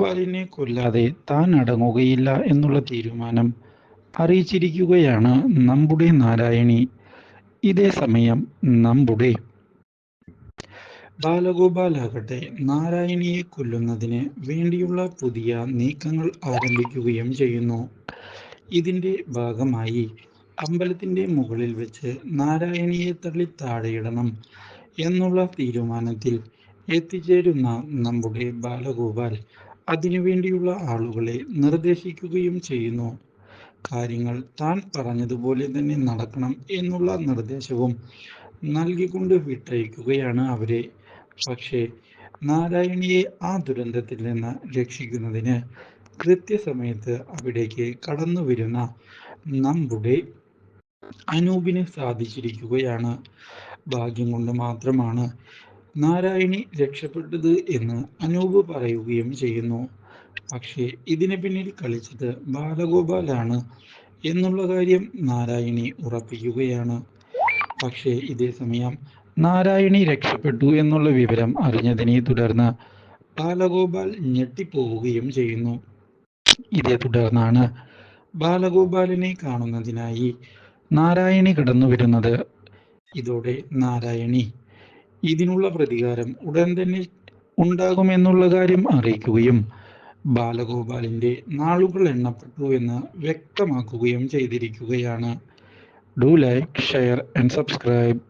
ബാലിനെ കൊല്ലാതെ താൻ അടങ്ങുകയില്ല എന്നുള്ള തീരുമാനം അറിയിച്ചിരിക്കുകയാണ് നമ്മുടെ നാരായണി. ഇതേ സമയം നമ്മുടെ ബാലഗോപാലാകട്ടെ നാരായണിയെ കൊല്ലുന്നതിന് വേണ്ടിയുള്ള പുതിയ നീക്കങ്ങൾ ആരംഭിക്കുകയും ചെയ്യുന്നു. ഇതിന്റെ ഭാഗമായി അമ്പലത്തിന്റെ മുകളിൽ വെച്ച് നാരായണിയെ തള്ളി താഴെയിടണം എന്നുള്ള തീരുമാനത്തിൽ എത്തിച്ചേരുന്ന നമ്മുടെ ബാലഗോപാൽ അതിനുവേണ്ടിയുള്ള ആളുകളെ നിർദ്ദേശിക്കുകയും ചെയ്യുന്നു. കാര്യങ്ങൾ താൻ പറഞ്ഞതുപോലെ തന്നെ നടക്കണം എന്നുള്ള നിർദ്ദേശവും നൽകിക്കൊണ്ട് വിട്ടയക്കുകയാണ് അവരെ. പക്ഷേ നാരായണിയെ ആ ദുരന്തത്തിൽ നിന്ന് രക്ഷിക്കുന്നതിന് കൃത്യസമയത്ത് അവിടേക്ക് കടന്നു വരുന്ന നമ്മുടെ അനൂപിന് സാധിച്ചിരിക്കുകയാണ്. ഭാഗ്യം കൊണ്ട് മാത്രമാണ് നാരായണി രക്ഷപ്പെട്ടത് എന്ന് അനൂപ് പറയുകയും ചെയ്യുന്നു. പക്ഷേ ഇതിന് പിന്നിൽ കളിച്ചത് ബാലഗോപാലാണ് എന്നുള്ള കാര്യം നാരായണി ഉറപ്പിക്കുകയാണ്. പക്ഷേ ഇതേ സമയം നാരായണി രക്ഷപ്പെട്ടു എന്നുള്ള വിവരം അറിഞ്ഞതിനെ തുടർന്ന് ബാലഗോപാൽ ഞെട്ടിപ്പോവുകയും ചെയ്യുന്നു. ഇതേ തുടർന്നാണ് ബാലഗോപാലിനെ കാണുന്നതിനായി നാരായണി കടന്നു വരുന്നത് ഇതോടെ നാരായണി ഇതിനുള്ള പ്രതികാരം ഉടൻ തന്നെ ഉണ്ടാകുമെന്നുള്ള കാര്യം അറിയിക്കുകയും ബാലഗോപാലിന്റെ നാളുകൾ എണ്ണപ്പെട്ടു എന്ന് വ്യക്തമാക്കുകയും ചെയ്തിരിക്കുകയാണ്. Do like share and subscribe